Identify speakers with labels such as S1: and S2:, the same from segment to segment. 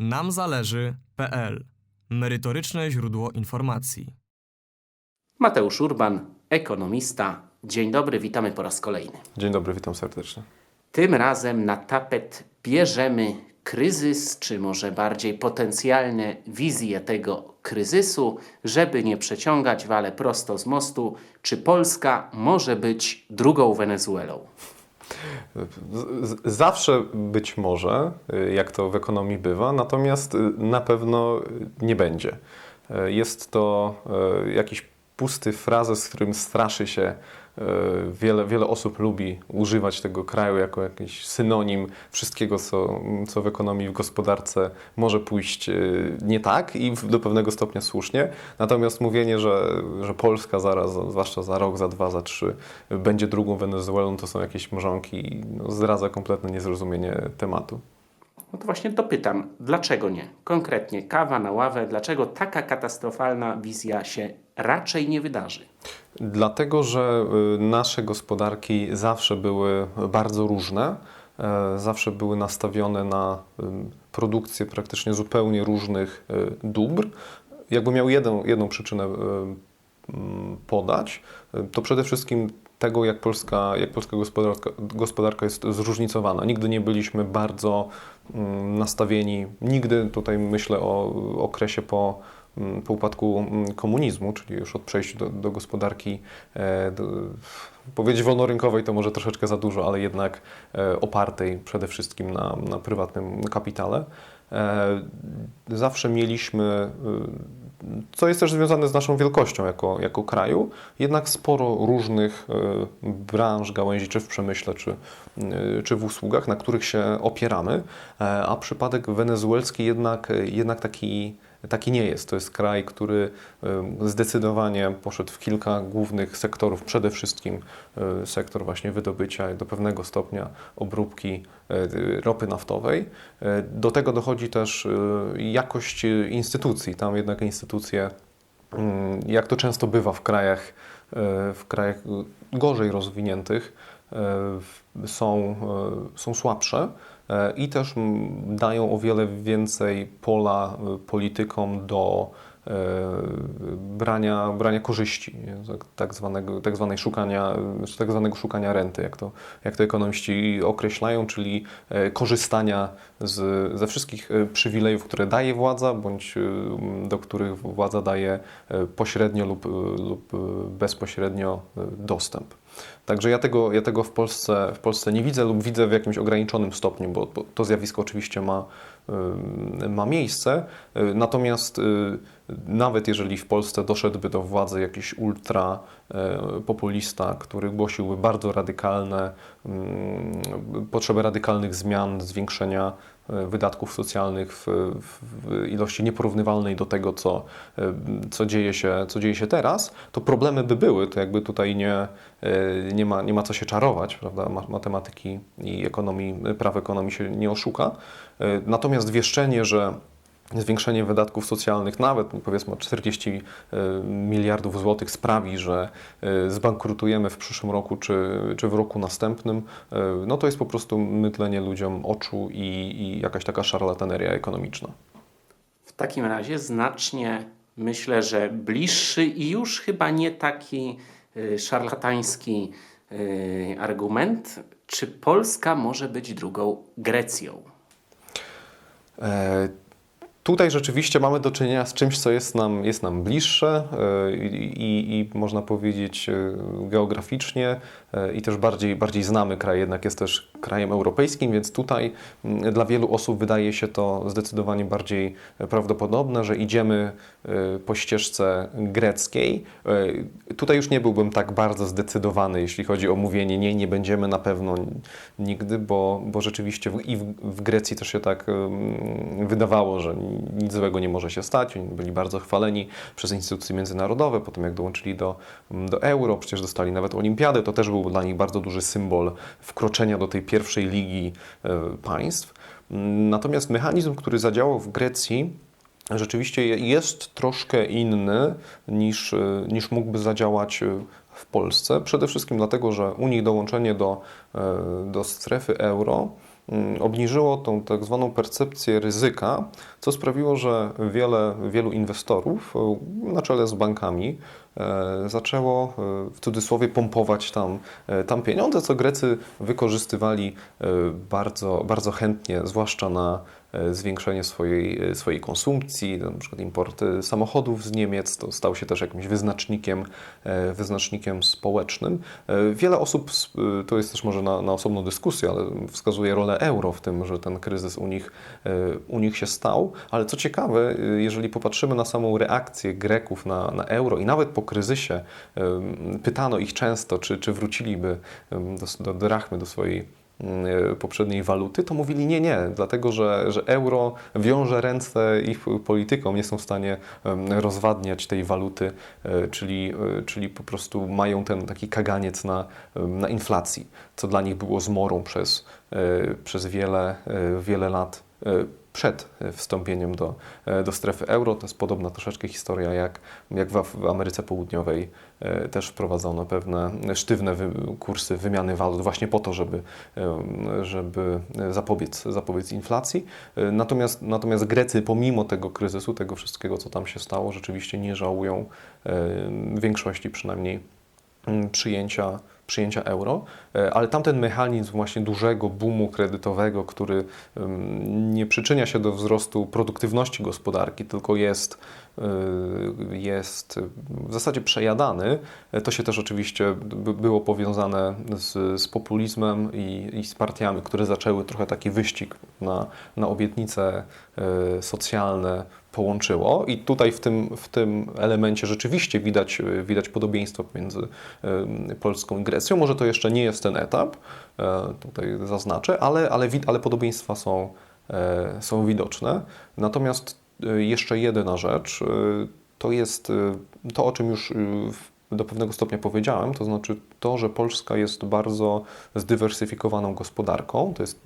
S1: namzależy.pl Merytoryczne źródło informacji.
S2: Mateusz Urban, ekonomista. Dzień dobry, witamy po raz kolejny.
S3: Dzień dobry, witam serdecznie.
S2: Tym razem na tapet bierzemy kryzys, czy może bardziej potencjalne wizje tego kryzysu, żeby nie przeciągać wale prosto z mostu. Czy Polska może być drugą Wenezuelą?
S3: Zawsze być może, y, jak to w ekonomii bywa, natomiast y, na pewno nie będzie. Y, Jest to jakiś pusty frazes, z którym straszy się. y, Wiele, wiele osób lubi używać tego kraju jako jakiś synonim wszystkiego, co, co w ekonomii, w gospodarce może pójść y, nie tak i do pewnego stopnia słusznie. Natomiast mówienie, że, że Polska zaraz, zwłaszcza za rok, za dwa, za trzy, będzie drugą Wenezuelą, to są jakieś mrzonki i no, zdradza kompletne niezrozumienie tematu.
S2: No to właśnie dopytam, dlaczego nie? Konkretnie, kawa na ławę, dlaczego taka katastrofalna wizja się raczej nie wydarzy?
S3: Dlatego, że y, nasze gospodarki zawsze były bardzo różne, e, zawsze były nastawione na y, produkcję praktycznie zupełnie różnych y, dóbr. Jakby miał jedną, jedną przyczynę mm, podać, to przede wszystkim tego, jak polska, jak polska gospodarka, gospodarka jest zróżnicowana. Nigdy nie byliśmy bardzo mm, nastawieni, nigdy tutaj myślę o okresie po, po upadku mm, komunizmu, czyli już od przejścia do, do gospodarki, e, do, powiedzieć wolnorynkowej to może troszeczkę za dużo, ale jednak e, opartej przede wszystkim na, na prywatnym kapitale. E, Zawsze mieliśmy, co jest też związane z naszą wielkością jako, jako kraju, jednak sporo różnych branż, gałęzi, czy w przemyśle, czy, czy w usługach, na których się opieramy, a przypadek wenezuelski jednak, jednak taki, taki nie jest. To jest kraj, który zdecydowanie poszedł w kilka głównych sektorów, przede wszystkim y, sektor właśnie wydobycia do pewnego stopnia obróbki y, ropy naftowej. Y, Do tego dochodzi też jakość instytucji. Tam jednak instytucje, mm, jak to często bywa w krajach, w krajach gorzej rozwiniętych, są, są słabsze e, i też dają o wiele więcej pola y, politykom do e, brania, brania korzyści, tak, tak, zwanego, tak, zwanej szukania, tak zwanego szukania renty, jak to, jak to ekonomiści określają, czyli e, korzystania z, ze wszystkich e, przywilejów, które daje władza, bądź e, do których władza daje e, pośrednio lub, e, lub e, bezpośrednio e, dostęp. Także ja tego, ja tego w, Polsce, w Polsce nie widzę lub widzę w jakimś ograniczonym stopniu, bo, to zjawisko oczywiście ma, ma miejsce. Y, Natomiast y, nawet jeżeli w Polsce doszedłby do władzy jakiś ultra y, który głosiłby bardzo radykalne potrzeby radykalnych zmian, zwiększenia wydatków socjalnych w, w ilości nieporównywalnej do tego, co, y, co, dzieje się, co dzieje się teraz, to problemy by były. To jakby tutaj nie, y, nie, ma, nie ma co się czarować, prawda? Ma- Matematyki i ekonomii, praw ekonomii się nie oszuka. Natomiast wieszczenie, że zwiększenie wydatków socjalnych nawet powiedzmy o 40 y, miliardów złotych sprawi, że y, zbankrutujemy w przyszłym roku czy, czy w roku następnym, y, no to jest po prostu mydlenie ludziom oczu i, i jakaś taka szarlataneria ekonomiczna.
S2: W takim razie znacznie myślę, że bliższy i już chyba nie taki szarlatański argument, czy Polska może być drugą Grecją?
S3: E, Tutaj rzeczywiście mamy do czynienia z czymś, co jest nam, jest nam bliższe e, i, i, można powiedzieć e, geograficznie e, i też bardziej, bardziej znamy kraj, jednak jest też krajem europejskim, więc tutaj mm, dla wielu osób wydaje się to zdecydowanie bardziej prawdopodobne, że idziemy e, po ścieżce greckiej. E, Tutaj już nie byłbym tak bardzo zdecydowany, jeśli chodzi o mówienie nie, nie będziemy na pewno nigdy, bo, bo rzeczywiście w, i w, w Grecji też się tak wydawało, że nic złego nie może się stać. Oni byli bardzo chwaleni przez instytucje międzynarodowe, potem jak dołączyli do, do euro, przecież dostali nawet olimpiadę, to też był dla nich bardzo duży symbol wkroczenia do tej pierwszej ligi e, państw. Natomiast mechanizm, który zadziałał w Grecji, rzeczywiście je- jest troszkę inny niż, e, niż mógłby zadziałać e, w Polsce. Przede wszystkim dlatego, że u nich dołączenie do, do strefy euro obniżyło tą tak zwaną percepcję ryzyka, co sprawiło, że wiele, wielu inwestorów, e, na czele z bankami, e, zaczęło e, w cudzysłowie pompować tam, tam pieniądze, co Grecy wykorzystywali bardzo, bardzo chętnie, zwłaszcza na zwiększenie swojej, e, swojej konsumpcji, na przykład import e, samochodów z Niemiec, to stał się też jakimś wyznacznikiem, e, wyznacznikiem społecznym. E, Wiele osób, e, to jest też może na, na osobną dyskusję, ale wskazuje rolę euro w tym, że ten kryzys u nich, e, u nich się stał, ale co ciekawe, e, jeżeli popatrzymy na samą reakcję Greków na, na euro i nawet po kryzysie pytano ich często, czy, czy wróciliby do, do drachmy, do swojej e, poprzedniej waluty, to mówili nie, nie, dlatego że, że euro wiąże ręce ich politykom, nie są w stanie rozwadniać tej waluty, e, czyli, e, czyli po prostu mają ten taki kaganiec na, na inflacji, co dla nich było zmorą przez, e, przez wiele, wiele lat przed wstąpieniem do, e, do strefy euro. To jest podobna troszeczkę historia, jak, jak w, Ameryce Południowej e, też wprowadzono pewne sztywne wy, kursy wymiany walut właśnie po to, żeby, żeby zapobiec, zapobiec inflacji. E, Natomiast, natomiast Grecy pomimo tego kryzysu, tego wszystkiego, co tam się stało, rzeczywiście nie żałują e, w większości przynajmniej przyjęcia, przyjęcia euro, E, ale tamten mechanizm właśnie dużego boomu kredytowego, który nie przyczynia się do wzrostu produktywności gospodarki, tylko jest, y, jest w zasadzie przejadany, e, to się też oczywiście by- było powiązane z, z populizmem i, i z partiami, które zaczęły trochę taki wyścig na, na obietnice e, socjalne połączyło i tutaj w tym, w tym elemencie rzeczywiście widać, e, widać podobieństwo między e, Polską i Grecją. Może to jeszcze nie jest ten etap, e, tutaj zaznaczę, ale, ale, ale podobieństwa są, są widoczne. Natomiast jeszcze jedyna rzecz, to jest to, o czym już do pewnego stopnia powiedziałem, to znaczy to, że Polska jest bardzo zdywersyfikowaną gospodarką, to jest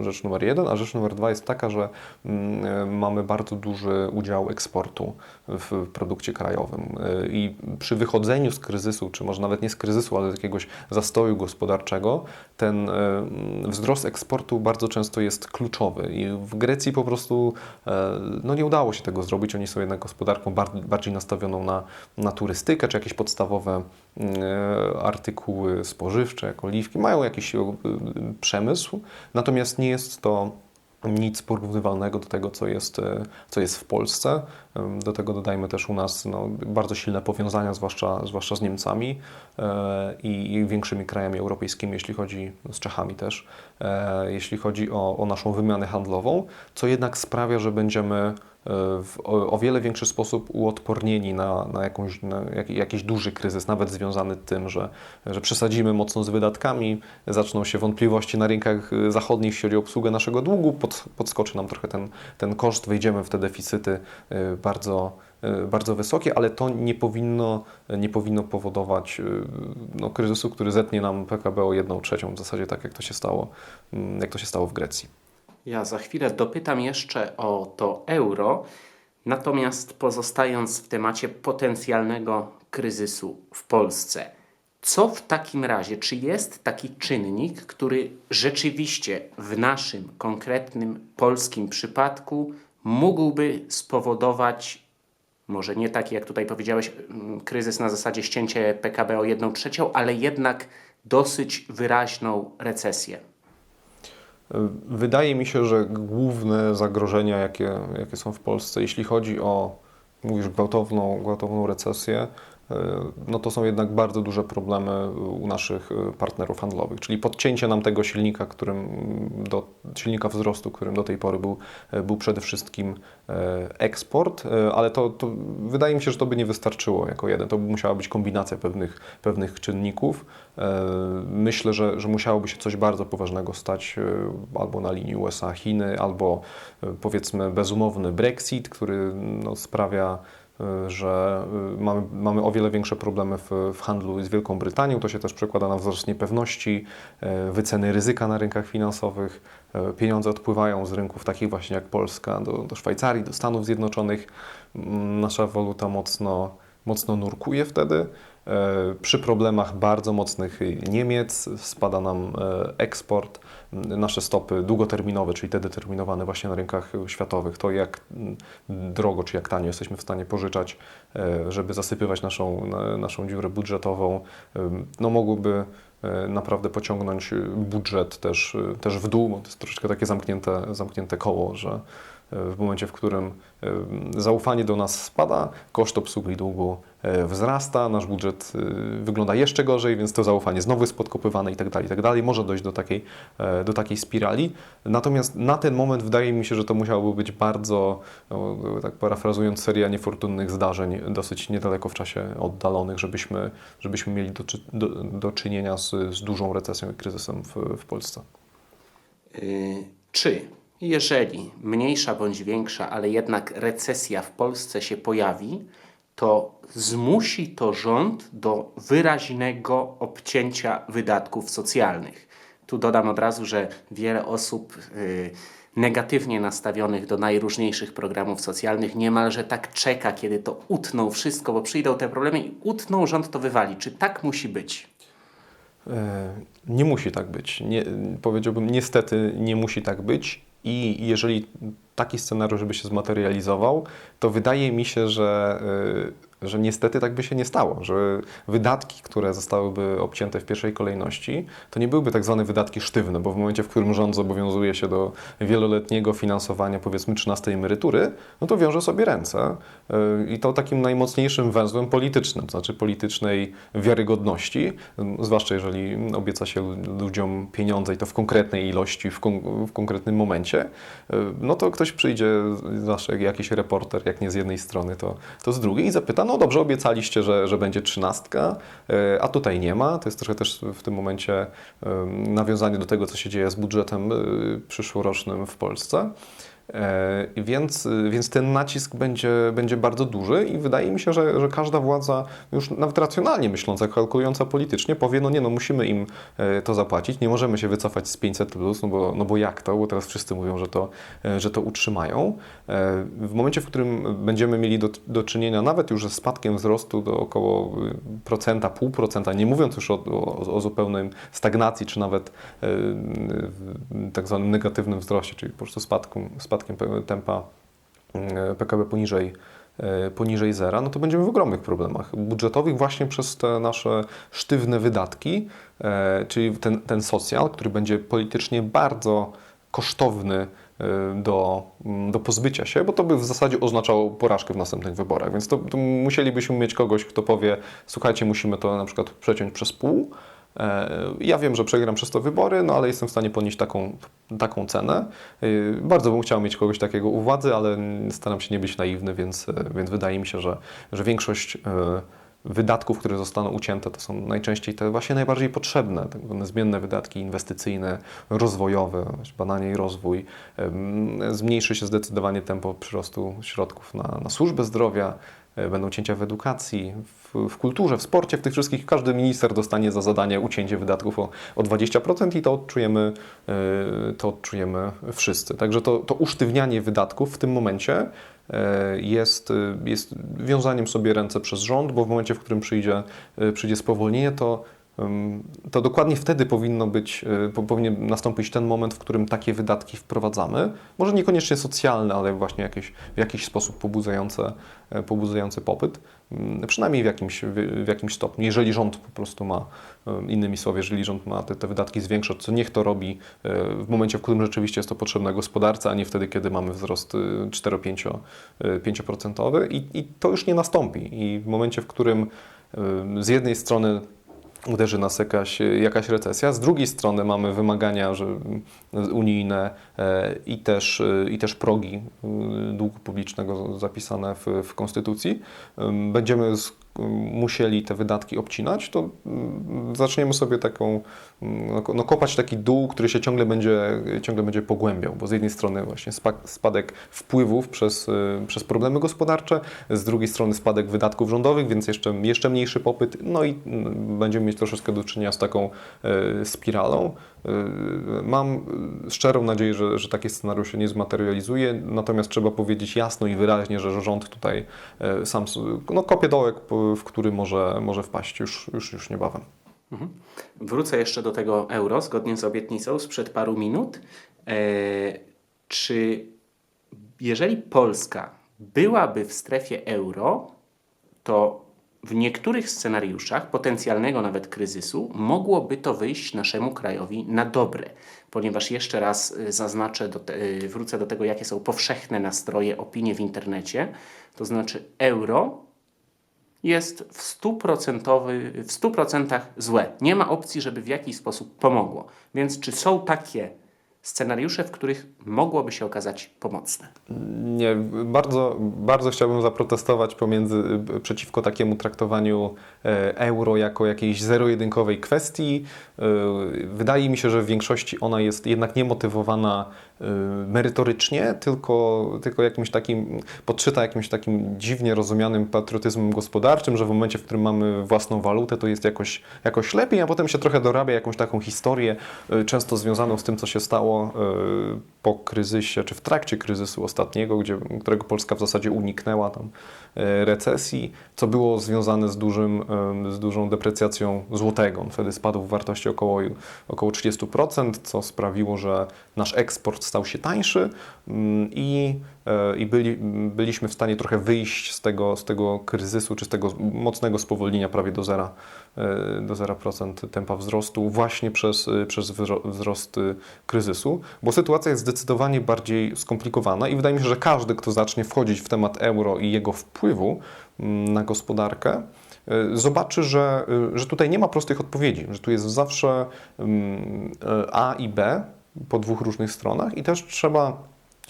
S3: y, rzecz numer jeden, a rzecz numer dwa jest taka, że mm, y, mamy bardzo duży udział eksportu w produkcie krajowym. Y, i przy wychodzeniu z kryzysu, czy może nawet nie z kryzysu, ale z jakiegoś zastoju gospodarczego, ten wzrost eksportu bardzo często jest kluczowy. I w Grecji po prostu no nie udało się tego zrobić, oni są jednak gospodarką bar- bardziej nastawioną na, na turystykę, czy jakieś podstawowe artykuły spożywcze, jak oliwki, mają jakiś e, przemysł, natomiast nie jest to nic porównywalnego do tego, co jest, e, co jest w Polsce. Do tego dodajmy też u nas no, bardzo silne powiązania, zwłaszcza, zwłaszcza z Niemcami e, i, większymi krajami europejskimi, jeśli chodzi z Czechami też, e, jeśli chodzi o, o naszą wymianę handlową, co jednak sprawia, że będziemy e, w o, wiele większy sposób uodpornieni na, na, jakąś, na jak, jakiś duży kryzys, nawet związany z tym, że, że przesadzimy mocno z wydatkami, zaczną się wątpliwości na rynkach y, zachodnich, jeśli chodzi o obsługę naszego długu, pod, podskoczy nam trochę ten, ten koszt, wejdziemy w te deficyty y, bardzo, bardzo wysokie, ale to nie powinno, nie powinno powodować no, kryzysu, który zetnie nam PKB o 1 trzecią, w zasadzie tak jak to się stało, mm, jak to się stało w Grecji.
S2: Ja za chwilę dopytam jeszcze o to euro, natomiast pozostając w temacie potencjalnego kryzysu w Polsce, co w takim razie, czy jest taki czynnik, który rzeczywiście w naszym konkretnym polskim przypadku mógłby spowodować, może nie taki jak tutaj powiedziałeś, mm, kryzys na zasadzie ścięcie PKB o 1 trzecią, ale jednak dosyć wyraźną recesję?
S3: Wydaje mi się, że główne zagrożenia, jakie, jakie są w Polsce, jeśli chodzi o, mówisz, gwałtowną, gwałtowną recesję, no to są jednak bardzo duże problemy u naszych y, partnerów handlowych, czyli podcięcie nam tego silnika, którym do, silnika wzrostu, którym do tej pory był, y, był przede wszystkim eksport, ale to, to wydaje mi się, że to by nie wystarczyło jako jeden. To by musiała być kombinacja pewnych, pewnych czynników. Myślę, że, że musiałoby się coś bardzo poważnego stać albo na linii USA-Chiny, albo powiedzmy bezumowny Brexit, który no, sprawia, że y, mamy, mamy o wiele większe problemy w, w handlu z Wielką Brytanią. To się też przekłada na wzrost niepewności, y, wyceny ryzyka na rynkach finansowych. Y, Pieniądze odpływają z rynków takich właśnie jak Polska do, do Szwajcarii, do Stanów Zjednoczonych. Mm, Nasza waluta mocno, mocno nurkuje wtedy. E, Przy problemach bardzo mocnych Niemiec spada nam e, eksport, nasze stopy długoterminowe, czyli te determinowane właśnie na rynkach światowych, to jak m, drogo czy jak tanio jesteśmy w stanie pożyczać, e, żeby zasypywać naszą, na- naszą dziurę budżetową, no mogłoby naprawdę pociągnąć budżet też, też w dół, bo to jest troszeczkę takie zamknięte, zamknięte koło, że w momencie, w którym zaufanie do nas spada, koszt obsługi długu wzrasta, nasz budżet e, wygląda jeszcze gorzej, więc to zaufanie znowu jest podkopywane i tak dalej, i tak dalej. Może dojść do takiej, e, do takiej spirali. Natomiast na ten moment wydaje mi się, że to musiałoby być bardzo, no, tak parafrazując, seria niefortunnych zdarzeń, dosyć niedaleko w czasie oddalonych, żebyśmy, żebyśmy mieli do, do, do czynienia z, z dużą recesją i kryzysem w, w Polsce.
S2: Czy jeżeli mniejsza bądź większa, ale jednak recesja w Polsce się pojawi, to zmusi to rząd do wyraźnego obcięcia wydatków socjalnych? Tu dodam od razu, że wiele osób y, negatywnie nastawionych do najróżniejszych programów socjalnych niemalże tak czeka, kiedy to utną wszystko, bo przyjdą te problemy i utną, rząd to wywali. Czy tak musi być?
S3: E, Nie musi tak być. Nie, powiedziałbym, niestety nie musi tak być. I jeżeli taki scenariusz by się zmaterializował, to wydaje mi się, że, y, że niestety tak by się nie stało, że wydatki, które zostałyby obcięte w pierwszej kolejności, to nie byłyby tak zwane wydatki sztywne, bo w momencie, w którym rząd zobowiązuje się do wieloletniego finansowania powiedzmy 13 emerytury, no to wiąże sobie ręce y, i to takim najmocniejszym węzłem politycznym, to znaczy politycznej wiarygodności, zwłaszcza jeżeli obieca się lu- ludziom pieniądze i to w konkretnej ilości, w, kon- w konkretnym momencie, y, no to ktoś przyjdzie, zawsze jak jakiś reporter, jak nie z jednej strony, to, to z drugiej i zapyta, no dobrze, obiecaliście, że, że będzie trzynastka, y, a tutaj nie ma. To jest trochę też w tym momencie y, nawiązanie do tego, co się dzieje z budżetem y, przyszłorocznym w Polsce. E, Więc, więc ten nacisk będzie, będzie bardzo duży i wydaje mi się, że, że każda władza, już nawet racjonalnie myśląca, kalkulująca politycznie, powie, no nie, no musimy im e, to zapłacić, nie możemy się wycofać z 500+, plus, no bo, no bo jak to, bo teraz wszyscy mówią, że to, e, że to utrzymają. W momencie, w którym będziemy mieli do, do czynienia nawet już ze spadkiem wzrostu do około y, procenta, pół procenta, nie mówiąc już o, o, o zupełnej stagnacji, czy nawet tak zwanym negatywnym wzroście, czyli po prostu spadku, spadkiem tempa e, PKB poniżej, e, poniżej zera, no to będziemy w ogromnych problemach budżetowych właśnie przez te nasze sztywne wydatki, e, czyli ten, ten socjal, który będzie politycznie bardzo kosztowny e, do, mm, do pozbycia się, bo to by w zasadzie oznaczało porażkę w następnych wyborach. Więc to, to musielibyśmy mieć kogoś, kto powie, słuchajcie, musimy to na przykład przeciąć przez pół. E, Ja wiem, że przegram przez to wybory, no ale jestem w stanie ponieść taką, taką cenę. E, Bardzo bym chciał mieć kogoś takiego u władzy, ale staram się nie być naiwny, więc, e, więc wydaje mi się, że, że większość wydatków, które zostaną ucięte, to są najczęściej te właśnie najbardziej potrzebne, tak zwane zmienne wydatki inwestycyjne, rozwojowe, badanie i rozwój. Zmniejszy się zdecydowanie tempo przyrostu środków na, na służbę zdrowia, będą cięcia w edukacji, w, w kulturze, w sporcie, w tych wszystkich. Każdy minister dostanie za zadanie ucięcie wydatków o, o 20% i to odczujemy, e, to odczujemy wszyscy. Także to, to usztywnianie wydatków w tym momencie e, jest, e, jest wiązaniem sobie ręce przez rząd, bo w momencie, w którym przyjdzie, e, przyjdzie spowolnienie, to to dokładnie wtedy powinno być, y, po- powinien nastąpić ten moment, w którym takie wydatki wprowadzamy. Może niekoniecznie socjalne, ale właśnie jakieś, w jakiś sposób pobudzające, e, pobudzające popyt. Przynajmniej w jakimś, w, jakimś stopniu. Jeżeli rząd po prostu ma, ym, innymi słowy, jeżeli rząd ma te, te wydatki zwiększać, co niech to robi e, w momencie, w którym rzeczywiście jest to potrzebne gospodarce, a nie wtedy, kiedy mamy wzrost 4-5% i, i to już nie nastąpi. I w momencie, w którym ym, z jednej strony uderzy nas jakaś, jakaś recesja. Z drugiej strony mamy wymagania że, unijne e, i też, e, i też progi e, długu publicznego zapisane w, w Konstytucji. Em, Będziemy musieli te wydatki obcinać, to mm, zaczniemy sobie taką, mm, no, no, kopać taki dół, który się ciągle będzie, ciągle będzie pogłębiał, bo z jednej strony właśnie spa- spadek wpływów przez, y, przez problemy gospodarcze, z drugiej strony spadek wydatków rządowych, więc jeszcze, jeszcze mniejszy popyt, no i mm, będziemy mieć troszeczkę do czynienia z taką e, spiralą. Y, Mam y, szczerą nadzieję, że, że taki scenariusz się nie zmaterializuje, natomiast trzeba powiedzieć jasno i wyraźnie, że rząd tutaj y, sam no, kopie dołek, po- w który może, może wpaść już, już, już niebawem.
S2: Wrócę jeszcze do tego euro, zgodnie z obietnicą sprzed paru minut. E, czy jeżeli Polska byłaby w strefie euro, to w niektórych scenariuszach potencjalnego nawet kryzysu mogłoby to wyjść naszemu krajowi na dobre, ponieważ jeszcze raz y, zaznaczę, do te, y, wrócę do tego, jakie są powszechne nastroje, opinie w internecie. To znaczy, euro jest w 100%, w 100% złe. Nie ma opcji, żeby w jakiś sposób pomogło. Więc czy są takie scenariusze, w których mogłoby się okazać pomocne?
S3: Nie, bardzo, bardzo chciałbym zaprotestować pomiędzy, przeciwko takiemu traktowaniu e, euro jako jakiejś zero-jedynkowej kwestii. Y, Wydaje mi się, że w większości ona jest jednak niemotywowana merytorycznie, tylko, tylko jakimś takim, podszyta jakimś takim dziwnie rozumianym patriotyzmem gospodarczym, że w momencie, w którym mamy własną walutę, to jest jakoś, jakoś lepiej, a potem się trochę dorabia jakąś taką historię, y, często związaną z tym, co się stało y, po kryzysie, czy w trakcie kryzysu ostatniego, gdzie, którego Polska w zasadzie uniknęła tam y, recesji, co było związane z, dużym, y, z dużą deprecjacją złotego. Wtedy spadł w wartości około, około 30%, co sprawiło, że nasz eksport stał się tańszy mm, i, e, i byli, byliśmy w stanie trochę wyjść z tego, z tego kryzysu, czy z tego mocnego spowolnienia prawie do zera, e, do 0% tempa wzrostu właśnie przez, e, przez wzro- wzrost kryzysu, bo sytuacja jest zdecydowanie bardziej skomplikowana i wydaje mi się, że każdy, kto zacznie wchodzić w temat euro i jego wpływu mm, na gospodarkę, zobaczy, że, że tutaj nie ma prostych odpowiedzi, że tu jest zawsze mm, A i B po dwóch różnych stronach i też trzeba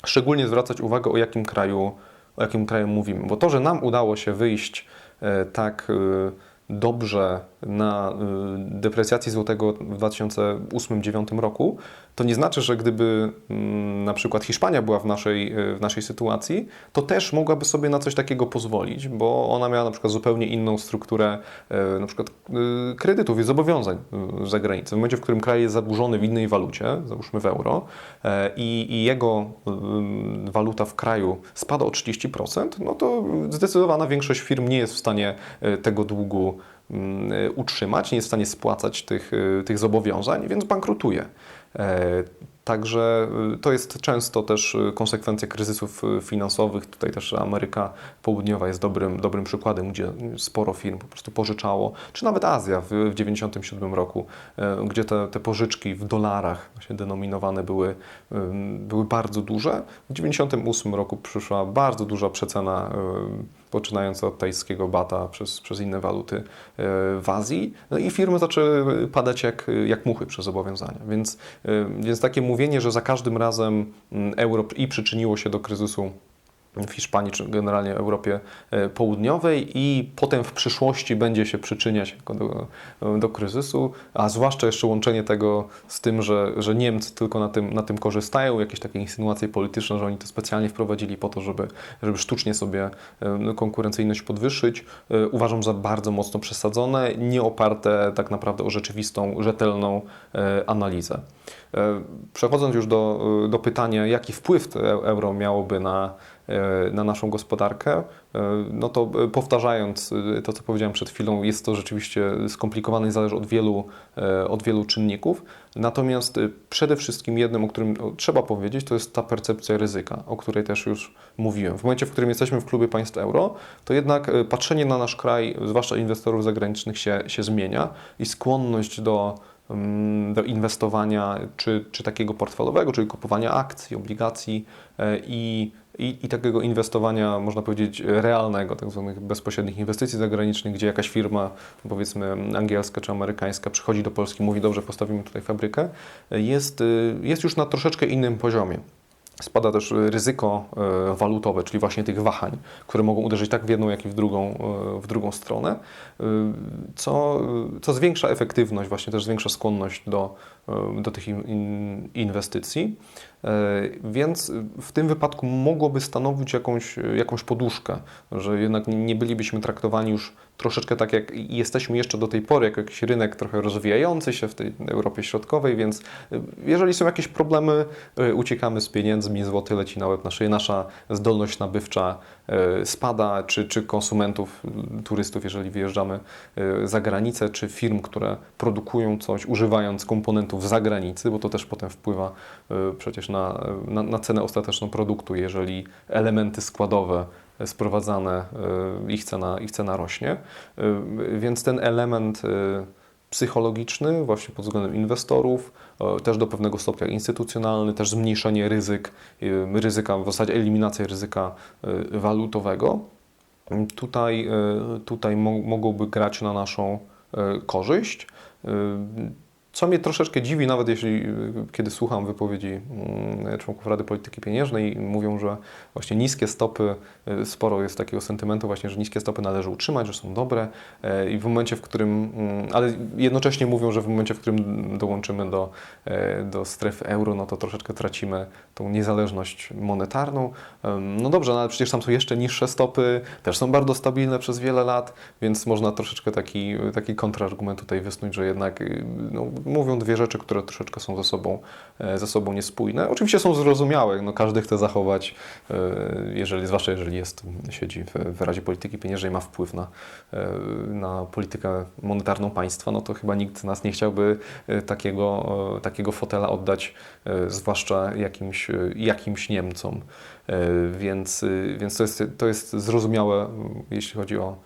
S3: szczególnie zwracać uwagę, o jakim kraju, o jakim kraju mówimy. Bo to, że nam udało się wyjść e, tak e, dobrze na e, deprecjacji złotego w 2008-2009 roku, to nie znaczy, że gdyby mm, na przykład Hiszpania była w naszej, e, w naszej sytuacji, to też mogłaby sobie na coś takiego pozwolić, bo ona miała na przykład zupełnie inną strukturę e, na przykład e, kredytów i zobowiązań za granicą. W momencie, w którym kraj jest zadłużony w innej walucie, załóżmy w euro, i, i jego e, waluta w kraju spada o 30%, no to zdecydowana większość firm nie jest w stanie tego długu mm, utrzymać, nie jest w stanie spłacać tych, tych zobowiązań, więc bankrutuje. E, Także y, to jest często też y, konsekwencja kryzysów y, finansowych. Tutaj też Ameryka Południowa jest dobrym, dobrym przykładem, gdzie sporo firm po prostu pożyczało, czy nawet Azja w 1997 roku, gdzie te, te pożyczki w dolarach właśnie denominowane były, były bardzo duże. W 1998 roku przyszła bardzo duża przecena poczynając od tajskiego bata przez, przez inne waluty w Azji. No i firmy zaczęły padać jak, jak muchy przez zobowiązania. Więc, więc takie mówienie, że za każdym razem mm, euro i przyczyniło się do kryzysu w Hiszpanii, czy generalnie Europie e, Południowej i potem w przyszłości będzie się przyczyniać do, do kryzysu, a zwłaszcza jeszcze łączenie tego z tym, że, że Niemcy tylko na tym, na tym korzystają, jakieś takie insynuacje polityczne, że oni to specjalnie wprowadzili po to, żeby, żeby sztucznie sobie e, konkurencyjność podwyższyć, e, uważam za bardzo mocno przesadzone, nie oparte tak naprawdę o rzeczywistą, rzetelną analizę. Przechodząc już do, do pytania, jaki wpływ euro miałoby na, na naszą gospodarkę, e, no to e, powtarzając e, to, co powiedziałem przed chwilą, jest to rzeczywiście skomplikowane i zależy od wielu, e, od wielu czynników. Natomiast e, przede wszystkim jednym, o którym trzeba powiedzieć, to jest ta percepcja ryzyka, o której też już mówiłem. W momencie, w którym jesteśmy w klubie państw euro, to jednak e, patrzenie na nasz kraj, zwłaszcza inwestorów zagranicznych, się, się zmienia i skłonność do do inwestowania, czy, czy takiego portfelowego, czyli kupowania akcji, obligacji e, i, i, i takiego inwestowania, można powiedzieć, realnego, tak zwanych bezpośrednich inwestycji zagranicznych, gdzie jakaś firma, powiedzmy angielska czy amerykańska, przychodzi do Polski mówi, dobrze, postawimy tutaj fabrykę, e, jest, y, jest już na troszeczkę innym poziomie. Spada też ryzyko e, walutowe, czyli właśnie tych wahań, które mogą uderzyć tak w jedną, jak i w drugą, e, w drugą stronę, e, co, co zwiększa efektywność, właśnie też zwiększa skłonność do, e, do tych in- in- inwestycji. E, Więc w tym wypadku mogłoby stanowić jakąś, jakąś poduszkę, że jednak nie bylibyśmy traktowani już troszeczkę tak jak jesteśmy jeszcze do tej pory, jako jakiś rynek trochę rozwijający się w tej Europie Środkowej, więc y, jeżeli są jakieś problemy, y, uciekamy z pieniędzmi, złoty leci na łeb na szyję, nasza zdolność nabywcza y, spada, czy, czy konsumentów, turystów, jeżeli wyjeżdżamy za granicę, czy firm, które produkują coś, używając komponentów z zagranicy, bo to też potem wpływa przecież na, na, na cenę ostateczną produktu, jeżeli elementy składowe sprowadzane, y, ich cena, ich cena rośnie. Y, Więc ten element y, psychologiczny, właśnie pod względem inwestorów, też do pewnego stopnia instytucjonalny, też zmniejszenie ryzyk, ryzyka, w zasadzie eliminacja ryzyka walutowego. Tutaj, tutaj mo- mogłoby grać na naszą korzyść. Co mnie troszeczkę dziwi, nawet jeśli y, kiedy słucham wypowiedzi mm, członków Rady Polityki Pieniężnej, mówią, że właśnie niskie stopy, y, sporo jest takiego sentymentu właśnie, że niskie stopy należy utrzymać, że są dobre e, i w momencie, w którym, mm, ale jednocześnie mówią, że w momencie, w którym dołączymy do, e, do strefy euro, no to troszeczkę tracimy tą niezależność monetarną. No dobrze, no ale przecież tam są jeszcze niższe stopy, też są bardzo stabilne przez wiele lat, więc można troszeczkę taki, taki kontrargument tutaj wysnuć, że jednak y, no, mówią dwie rzeczy, które troszeczkę są ze sobą, e, ze sobą niespójne. Oczywiście są zrozumiałe, no każdy chce zachować, e, jeżeli, zwłaszcza jeżeli jest, siedzi w, w Radzie Polityki Pieniężnej, ma wpływ na, e, na politykę monetarną państwa, no to chyba nikt nas nie chciałby takiego, takiego fotela oddać, zwłaszcza jakimś, jakimś Niemcom. Więc, więc to, jest, to jest zrozumiałe, jeśli chodzi o,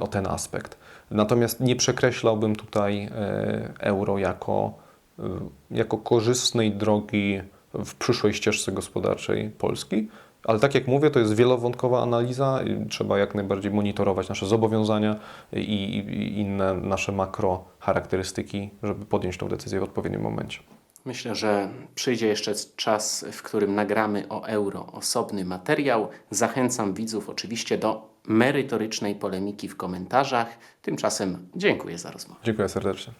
S3: o ten aspekt. Natomiast nie przekreślałbym tutaj e, euro jako, e, jako korzystnej drogi w przyszłej ścieżce gospodarczej Polski. Ale tak jak mówię, to jest wielowątkowa analiza. Trzeba jak najbardziej monitorować nasze zobowiązania i, inne nasze makrocharakterystyki, żeby podjąć tą decyzję w odpowiednim momencie.
S2: Myślę, że przyjdzie jeszcze czas, w którym nagramy o euro osobny materiał. Zachęcam widzów oczywiście do merytorycznej polemiki w komentarzach. Tymczasem dziękuję za rozmowę.
S3: Dziękuję serdecznie.